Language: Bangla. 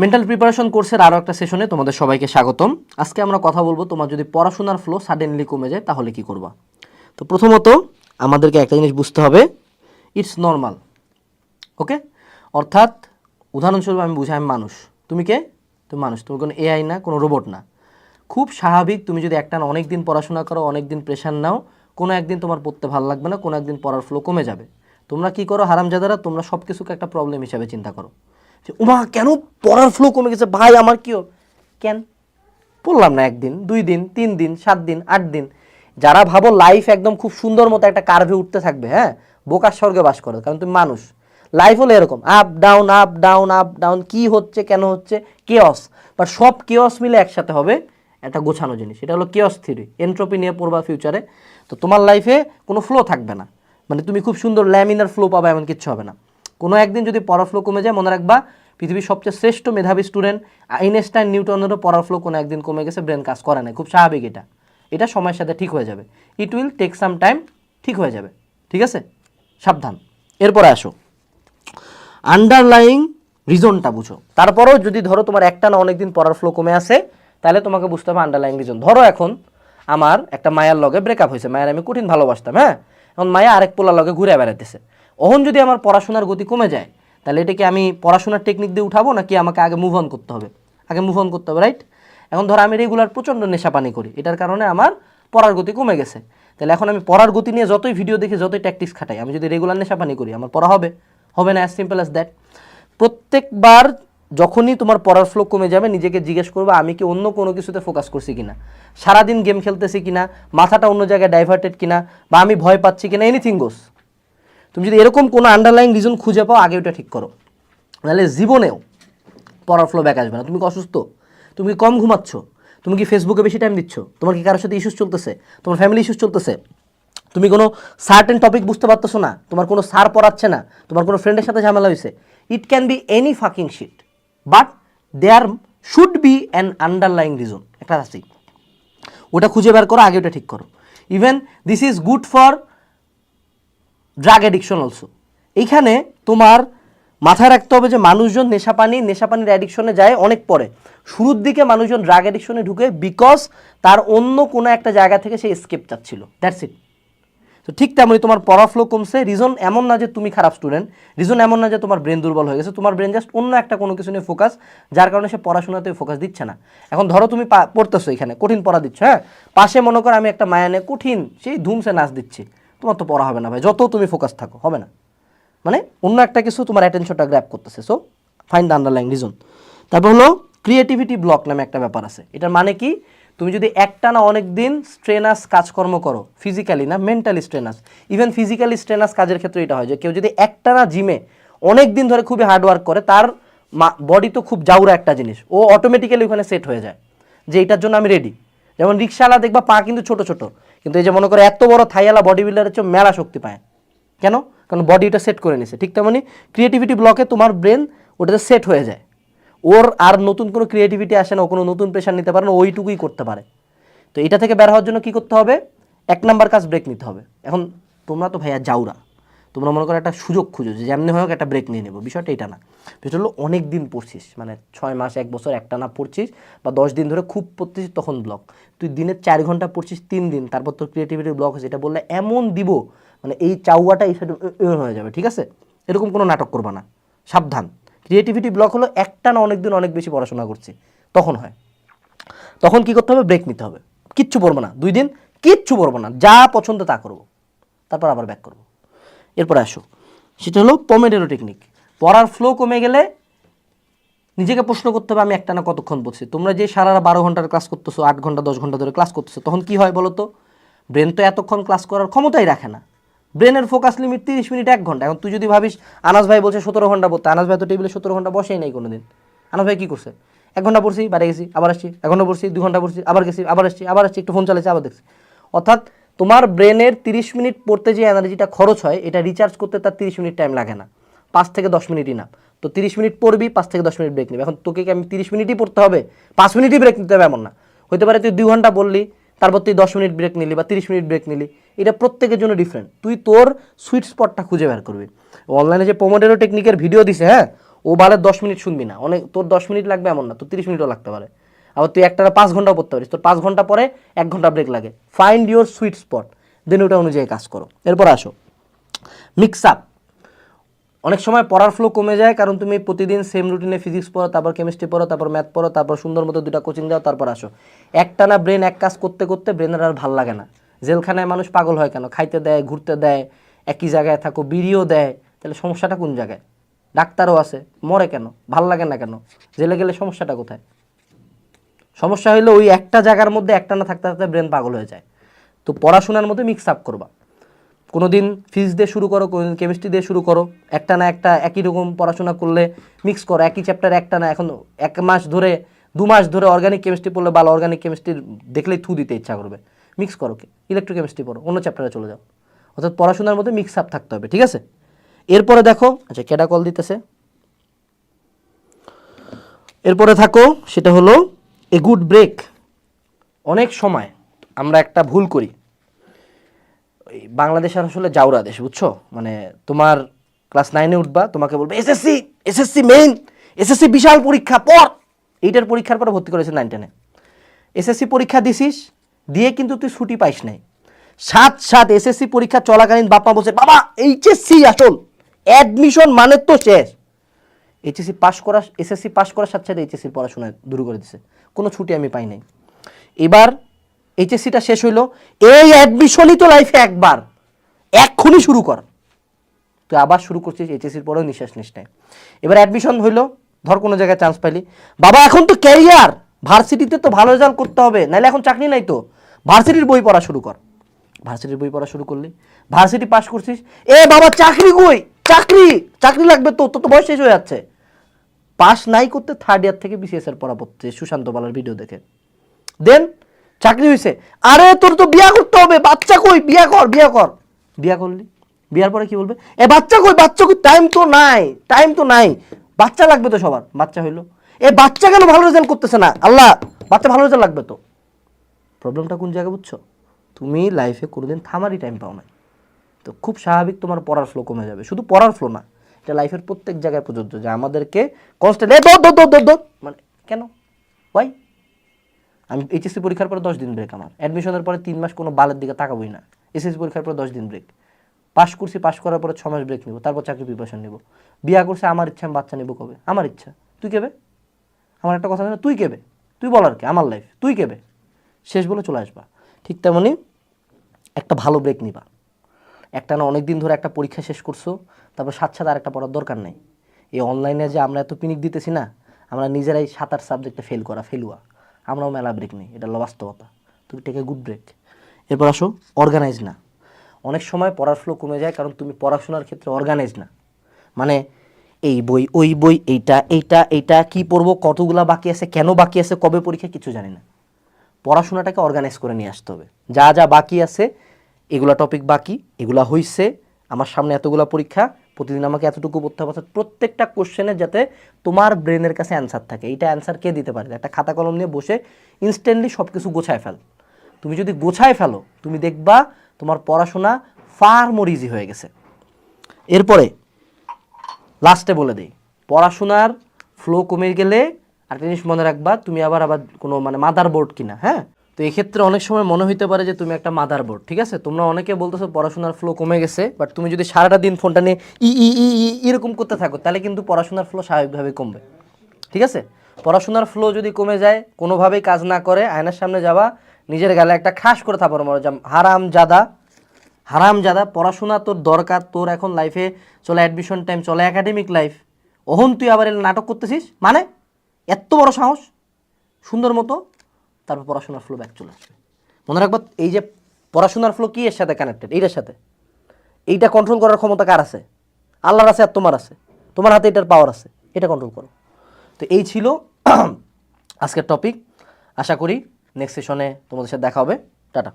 মেন্টাল প্রিপারেশন কোর্সের আরও একটা সেশনে তোমাদের সবাইকে স্বাগতম। আজকে আমরা কথা বলব তোমার যদি পড়াশোনার ফ্লো সাডেনলি কমে যায়, তাহলে কি করবা? তো প্রথমত আমাদেরকে একটা জিনিস বুঝতে হবে ইটস নর্মাল ওকে অর্থাৎ উদাহরণস্বরূপ আমি বুঝাই, আমি মানুষ। তুমি কে? তুমি মানুষ, তুমি কোনো এআই না, কোনো রোবট না। খুব স্বাভাবিক তুমি যদি একটা অনেক দিন পড়াশোনা করো অনেক দিন প্রেশার নাও, কোনো একদিন তোমার পড়তে ভালো লাগবে না, কোনো একদিন পড়ার ফ্লো কমে যাবে। তোমরা কি করো, হারামজাদারা, তোমরা সব কিছুকে একটা প্রবলেম হিসাবে চিন্তা করো। উমা, কেন পড়ার ফ্লো কমে গেছে? ভাই, আমার কি কেন? পড়লাম না একদিন, দুই দিন, তিন দিন, সাত দিন, আট দিন। যারা ভাবো লাইফ একদম খুব সুন্দর মতো একটা কার্ভে উঠতে থাকবে হ্যাঁ? বোকার স্বর্গে বাস করো, কারণ তুমি মানুষ। লাইফ হলো এরকম up down up down up down কি হচ্ছে, কেন হচ্ছে? কেয়স বাট সব কেয়স মিলে একসাথে হবে একটা গোছানো জিনিস। এটা হলো কেয়স থিওরি এন্ট্রপি নিয়ে পড়বা ফিউচারে তো তোমার লাইফে কোনো ফ্লো থাকবে না। মানে তুমি খুব সুন্দর ল্যামিনার ফ্লো পাবে, এমন কিচ্ছু হবে না। কোনো একদিন যদি পড়ার ফ্লো কমে যায়, মনে রাখবা পৃথিবীর সবচেয়ে শ্রেষ্ঠ মেধাবী স্টুডেন্ট আইনস্টাইন নিউটনেরও পড়ার ফ্লো কোনো একদিন কমে গেছে ব্রেন কাজ করে না খুব স্বাভাবিক এটা। এটা সময়ের সাথে ঠিক হয়ে যাবে। It will take some time ঠিক হয়ে যাবে। ঠিক আছে? সাবধান। এরপরে আসো। আন্ডারলাইং রিজনটা বুঝো। তারপরেও যদি ধরো তোমার একটা না অনেকদিন পড়ার ফ্লো কমে আসে, তাহলে তোমাকে বুঝতে হবে আন্ডারলাইং রিজন ধরো এখন আমার একটা মায়ার লগে ব্রেকআপ হয়েছে। মায়ের আমি কঠিন ভালোবাসতাম হ্যাঁ? এখন মায়া আরেক পোলার লগে ঘুরে বেড়াইতেছে। ওহন যদি আমার পড়াশোনার গতি কমে যায়, তাহলে এটাকে আমি পড়াশোনার টেকনিক দিয়ে উঠাবো নাকি আমাকে আগে মুভ অন করতে হবে? আগে মুভ অন করতে হবে রাইট এখন ধরো আমি রেগুলার প্রচণ্ড নেশা পানি করি, এটার কারণে আমার পড়ার গতি কমে গেছে। তাহলে এখন আমি পড়ার গতি নিয়ে যতই ভিডিও দেখি, যতই ট্যাকটিক্স খাটাই, আমি যদি রেগুলার নেশা পানি করি, আমার পড়া হবে হবে না অ্যাজ সিম্পল অ্যাজ দ্যাট প্রত্যেকবার যখনই তোমার পড়ার ফ্লো কমে যাবে, নিজেকে জিজ্ঞেস করবে, আমি কি অন্য কোনো কিছুতে ফোকাস করছি কিনা? সারাদিন গেম খেলতেছি কিনা? মাথাটা অন্য জায়গায় ডাইভার্টেড কিনা? বা আমি ভয় পাচ্ছি কিনা? এনিথিং গোস তুমি যদি এরকম কোনো আন্ডারলাইন রিজন খুঁজে পাও, আগে ওটা ঠিক করো। নাহলে জীবনেও পড়ার ফ্লো ব্যাক আসবে না। তুমি কি অসুস্থ? তুমি কি কম ঘুমাচ্ছ? তুমি কি ফেসবুকে বেশি টাইম দিচ্ছ? তোমার কি কারোর সাথে ইস্যুস চলতেছে? তোমার ফ্যামিলি ইস্যুস চলতেছে? তুমি কোনো সার্টেন টপিক বুঝতে পারতেছো না? তোমার কোনো সার পড়াচ্ছে না? তোমার কোনো ফ্রেন্ডের সাথে ঝামেলা হয়েছে? It can be any fucking shit but there should be an underlying reason একটা আছে ওটা খুঁজে বের করো, আগে ওটা ঠিক করো। Even this is good for drug addiction also এইখানে তোমার মাথায় রাখতে হবে যে মানুষজন নেশাপানি নেশাপানির অ্যাডিকশনে যায় অনেক পরে। শুরুর দিকে মানুষজন ড্রাগ অ্যাডিকশনে ঢুকে বিকজ তার অন্য কোনো একটা জায়গা থেকে সে স্কেপ চাচ্ছিল। দ্যাটস ইট তো ঠিক তেমনই তোমার পড়া ফ্লো কমছে। রিজন এমন না যে তুমি খারাপ স্টুডেন্ট রিজন এমন না যে তোমার ব্রেন দুর্বল হয়ে গেছে। তোমার ব্রেন জাস্ট অন্য একটা কোনো কিছু নিয়ে ফোকাস যার কারণে সে পড়াশোনাতে ফোকাস দিচ্ছে না। এখন ধরো তুমি পড়তেছো এখানে, কঠিন পড়া দিচ্ছ হ্যাঁ? পাশে মনে করো আমি একটা মায়ানে কঠিন, সেই ধুমসে নাচ দিচ্ছি। তোমার তো পড়া হবে না ভাই, যত তুমি ফোকাস থাকো, হবে না। মানে অন্য একটা কিছু তোমার অ্যাটেনশনটা গ্র্যাপ করতেছে। So find the underlying reason তারপর হলো ক্রিয়েটিভিটি ব্লক নামে একটা ব্যাপার আছে। এটার মানে কি? তুমি যদি একটা না অনেক দিন স্ট্রেনাস কাজকর্ম করো ফিজিক্যালি না mentally strenuous even physically strenuous কাজের ক্ষেত্রে এটা হয় যে, কেউ যদি একটা না জিমে অনেক দিন ধরে খুবই হার্ড ওয়ার্ক করে, তার বডি তো খুব জাউরা একটা জিনিস। ও অটোমেটিক্যালি ওখানে সেট হয়ে যায়। যে এটার জন্য আমি রেডি যেমন রিক্সাওয়ালা দেখবা পা কিন্তু ছোট ছোট। কিন্তু এই যে মনে করো এত বড় থাইয়ালা বডি বিল্ডারের চেয়ে মেলা শক্তি পায়। কেন? কারণ বডিটা সেট করে নিছে ঠিক তেমনি ক্রিয়েটিভিটি ব্লকে তোমার ব্রেন ওটাতে সেট হয়ে যায়। ওর আর নতুন কোনো ক্রিয়েটিভিটি আসে না কোনো নতুন প্রেশার নিতে পারে না ওইটুকুই করতে পারে। তো এটা থেকে বের হওয়ার জন্য কি করতে হবে? এক নাম্বার কাজ ব্রেক নিতে হবে। এখন তোমরা তো ভাইয়া যাওরা। তোমরা মনে করো একটা সুযোগ খুঁজো যে যেমনি হোক একটা ব্রেক নিয়ে নেব। বিষয়টা এটা না। বিষয়টা হলো অনেক দিন পড়ছিস মানে ছয় মাস, এক বছর একটা না পড়ছিস বা দশ দিন ধরে খুব পড়ছিস তখন ব্লক তুই দিনে চার ঘণ্টা পড়ছিস তিন দিন, তারপর তোর ক্রিয়েটিভিটি ব্লক হয়েছে। এটা বললে এমন দিব মানে এই চাউয়াটা এই সাইডে হয়ে যাবে, ঠিক আছে? এরকম কোনো নাটক করবা না। সাবধান। ক্রিয়েটিভিটি ব্লক হলো একটা না অনেক দিন অনেক বেশি পড়াশোনা করছি। তখন হয়। তখন কি করতে হবে? ব্রেক নিতে হবে। কিচ্ছু পড়ব না। দুই দিন কিচ্ছু পড়ব না। যা পছন্দ তা করব। তারপর আবার ব্যাক করব। এরপরে আসো। সেটা হলো পমেডেরো টেকনিক পড়ার ফ্লো কমে গেলে নিজেকে প্রশ্ন করতে হবে, আমি একটা না কতক্ষণ পড়ছি তোমরা যে সারা বারো ঘণ্টার ক্লাস করতেছো, আট ঘণ্টা, দশ ঘণ্টা ধরে ক্লাস করতেছো, তখন কি হয় বলো তো ব্রেন তো এতক্ষণ ক্লাস করার ক্ষমতাই রাখে না। ব্রেনের ফোকাস লিমিট তিরিশ মিনিট এক ঘণ্টা। এখন তুই যদি ভাবিস, আনাস ভাই বলছে সতেরো ঘণ্টা পড়তে, আনাস ভাই তো টেবিলে সতেরো ঘণ্টা বসেই নাই কোনোদিন। আনাস ভাই কী করছে? এক ঘণ্টা পড়ছি, বাইরে গেছি, আবার আসছি, এক ঘণ্টা পড়ছি, দু ঘণ্টা পড়ছি, আবার গেছি, আবার আসছি আবার আসছি, একটু ফোন চালাচ্ছি আবার দেখছি। অর্থাৎ তোমার ব্রেনের তিরিশ মিনিট পড়তে যে এনার্জিটা খরচ হয়, এটা রিচার্জ করতে তার তিরিশ মিনিট টাইম লাগে না। পাঁচ থেকে দশ মিনিটই না। তো তিরিশ মিনিট পড়বি, পাঁচ থেকে দশ মিনিট ব্রেক নেবে। এখন তোকে কি আমি তিরিশ মিনিটই পড়তে হবে? পাঁচ মিনিটই ব্রেক নিতে হবে এমন না। হতে পারে তুই দুই ঘণ্টা বললি তারপর তুই দশ মিনিট ব্রেক নিলি বা তিরিশ মিনিট ব্রেক নিলি। এটা প্রত্যেকের জন্য ডিফারেন্ট তুই তোর সুইট স্পটটা খুঁজে বের করবি। অনলাইনে যে পোমোডেরো টেকনিকের ভিডিও দিছে হ্যাঁ? ও বালের দশ মিনিট শুনবি না। অনেক তোর দশ মিনিট লাগবে এমন না। তোর তিরিশ মিনিটও লাগতে পারে। আবার তুই একটা পাঁচ ঘণ্টা পড়তে পারিস। তোর পাঁচ ঘণ্টা পরে এক ঘণ্টা ব্রেক লাগে। Find your sweet spot then ওটা অনুযায়ী কাজ করো। এরপর আসো। মিক্স আপ অনেক সময় পড়ার ফ্লো কমে যায়, কারণ তুমি প্রতিদিন সেম রুটিনে ফিজিক্স পড়ো, তারপর কেমিস্ট্রি পড়ো, তারপর ম্যাথ পড়ো, তারপর সুন্দর মতো দুটা কোচিং যাও তারপর আসো। একটানা ব্রেন এক কাজ করতে করতে ব্রেনের আর ভালো লাগে না। জেলখানায় মানুষ পাগল হয় কেন? খাইতে দেয়, ঘুরতে দেয়, একই জায়গায় থাকো, বিড়িও দেয়। তাহলে সমস্যাটা কোন জায়গায়? ডাক্তারও আছে, মরে কেন? ভালো লাগে না কেন? জেলে গেলে সমস্যাটা কোথায়? সমস্যা হলো ওই একটা জায়গার মধ্যে একটানা থাকতে থাকতে ব্রেন পাগল হয়ে যায়। তো পড়াশোনার মধ্যে মিক্স আপ করবা। কোনো দিন ফিজিক্স দিয়ে শুরু করো কোনো দিন কেমিস্ট্রি দিয়ে শুরু করো, একটা না একটা একই রকম পড়াশোনা করলে মিক্স করো, একই চ্যাপ্টার একটা না, এখন এক মাস ধরে, দু মাস ধরে অর্গানিক কেমিস্ট্রি পড়লে ভালো অর্গানিক কেমিস্ট্রি দেখলেই থু দিতে ইচ্ছা করবে। মিক্স করো ইলেকট্রোকেমিস্ট্রি পড়ো, অন্য চ্যাপ্টারে চলে যাও। অর্থাৎ পড়াশোনার মধ্যে মিক্স আপ থাকতে হবে, ঠিক আছে? এরপরে দেখো আচ্ছা কেডা কল দিতেছে? এরপরে থাকো, সেটা হলো এ গুড ব্রেক অনেক সময় আমরা একটা ভুল করি। বাংলাদেশ আর আসলে জাউরা দেশ, বুঝছ? মানে তোমার ক্লাস নাইনে উঠবা, তোমাকে বলবে এসএসসি এসএসসি মেইন এসএসসি বিশাল পরীক্ষা, পর! এইটার পরীক্ষার পরে ভর্তি করেছে নাইন টেনে এসএসসি পরীক্ষা দিছিস, দিয়ে কিন্তু তুই ছুটি পাইস নাই। সাত সাত এসএসসি পরীক্ষা চলাকালীন বাপমা বলছে, বাবা এইচএসসি আসল। অ্যাডমিশন মানে তো শেষ। এইচএসসি পাস করা এসএসসি পাস করার সাথে সাথে এইচএসসির পড়াশোনা দূর করে দিছে। কোনো ছুটি আমি পাই নাই। এবার এইচএসসিটা শেষ হইল। এই অ্যাডমিশনই তো লাইফে একবার। এক্ষুনি শুরু কর। তুই আবার শুরু করছিস এইচএসসির পরেও নিঃশ্বাস নিস নাই। এবার অ্যাডমিশন হইল, ধর কোনো জায়গায় চান্স পাইলি। বাবা, এখন তো ক্যারিয়ার ভার্সিটিতে তো ভালো রেজাল্ট করতে হবে, নাহলে এখন চাকরি নাই তো। ভার্সিটির বই পড়া শুরু কর। ভার্সিটির বই পড়া শুরু করলি। ভার্সিটি পাস করছিস। এ বাবা, চাকরি কই? চাকরি! চাকরি লাগবে তো, তোর তো বয়স শেষ হয়ে যাচ্ছে। পাস নাই করতে থার্ড ইয়ার থেকে বিসিএস এর পড়া পড়তে সুশান্ত বালার ভিডিও দেখে। দেন চাকরি হয়েছে আরে, তোর তো বিয়া করতে হবে, বাচ্চা কই? বিয়া কর বিয়া কর। বিয়া করলি? বিয়ার পরে কি বলবে? এ, বাচ্চা কই? বাচ্চা কই? টাইম তো নাই টাইম তো নাই। বাচ্চা লাগবে তো সবার, বাচ্চা হইল। এ, বাচ্চা কেন ভালো রেজাল্ট করতেছে না? আল্লাহ, বাচ্চা ভালো রেজাল্ট লাগবে তো। প্রবলেমটা কোন জায়গায় বুঝছ? তুমি লাইফে কোনোদিন থামারই টাইম পাও না তো খুব স্বাভাবিক তোমার পড়ার ফ্লো কমে যাবে। শুধু পড়ার ফ্লো না এটা লাইফের প্রত্যেক জায়গায় প্রযোজ্য যে আমাদেরকে কনস্ট্যান্ট মানে কেন? ওয়াই আমি এইচএসসি পরীক্ষার পরে দশ দিন ব্রেক আমার। অ্যাডমিশনের পরে তিন মাস কোনো বালের দিকে তাকাবই না। এসএসসি পরীক্ষার পরে দশ দিন ব্রেক পাস করছি পাস করার পরে ছ মাস ব্রেক নিব, তারপর চাকরি প্রিপারেশন নিব। বিয়া করছে, আমার ইচ্ছা, আমি বাচ্চা নিব কবে? আমার ইচ্ছা। তুই কেবে? আমার একটা কথা তুই কেবে? তুই বলার কি? আমার লাইফ তুই কেবে? শেষ বলে চলে আসবা। ঠিক তেমনি একটা ভালো ব্রেক নিবা। একটা না অনেক দিন ধরে একটা পরীক্ষা শেষ করছ তারপর সাথে সাথে আরেকটা পড়ার দরকার নেই। এই অনলাইনে যে আমরা এত পিনিক দিতেছি না, আমরা নিজেরাই সাত সাবজেক্টে ফেল করা ফেলুয়া আমরাও মেলা ব্রেক নেই, এটা হলো বাস্তবতা। তুমি টেকে গুড ব্রেক এরপর আসো অর্গানাইজ না। অনেক সময় পড়ার ফ্লো কমে যায়, কারণ তুমি পড়াশোনার ক্ষেত্রে অর্গানাইজ না। মানে এই বই, ওই বই, এইটা এইটা এইটা, কি পড়ব, কতগুলা বাকি আছে, কেন বাকি আছে, কবে পরীক্ষা, কিছু জানি না। পড়াশোনাটাকে অর্গানাইজ করে নিয়ে আসতে হবে। যা যা বাকি আছে, এগুলা টপিক বাকি, এগুলা হইছে, আমার সামনে এতগুলা পরীক্ষা প্রতিদিন আমাকে এতটুকু পড়তে হবে, অর্থাৎ প্রত্যেকটা কোশ্চেনের যাতে তোমার ব্রেনের কাছে অ্যান্সার থাকে। এইটা অ্যান্সার কে দিতে পারে? একটা খাতা কলম নিয়ে বসে ইনস্ট্যান্টলি সব কিছু গোছায় ফেল। তুমি যদি গোছায় ফেলো, তুমি দেখবা তোমার পড়াশোনা ফার মোর ইজি হয়ে গেছে। এরপরে লাস্টে বলে দিই, পড়াশোনার ফ্লো কমে গেলে, আর জিনিস মনে রাখবা, তুমি আবার আবার কোনো মানে মাদার বোর্ড কিনা হ্যাঁ? তো এই ক্ষেত্রে অনেক সময় মনে হইতে পারে যে তুমি একটা মাদার বোর্ড ঠিক আছে? তোমরা অনেকে বলতেছো পড়াশোনার ফ্লো কমে গেছে বাট তুমি যদি সারাটা দিন ফোনটা নিয়ে ই ই ই ই, এরকম করতে থাকো, তাহলে কিন্তু পড়াশোনার ফ্লো স্বাভাবিকভাবে কমবে, ঠিক আছে? পড়াশোনার ফ্লো যদি কমে যায়, কোনোভাবেই কাজ না করে, আয়নার সামনে যাওয়া নিজের গালে একটা খাস করে থাপড় মারো হারাম জাদা হারাম জাদা, পড়াশোনা তোর দরকার, তোর এখন লাইফে চলে অ্যাডমিশন টাইম চলে একাডেমিক লাইফ ওহন তুই আবার নাটক করতেছিস? মানে? এত বড় সাহস, সুন্দর মতো তারপর পড়াশোনার ফ্লো ব্যাক চলে আসবে। মনে রাখবা, এই যে পড়াশোনার ফ্লো কি এর সাথে কানেক্টেড এইটার সাথে। এইটা কন্ট্রোল করার ক্ষমতা কার আছে? আল্লাহর আছে আর তোমার আছে। তোমার হাতে এটার পাওয়ার আছে। এটা কন্ট্রোল করো। তো এই ছিল আজকের টপিক আশা করি নেক্সট সেশনে তোমাদের সাথে দেখা হবে। টাটা।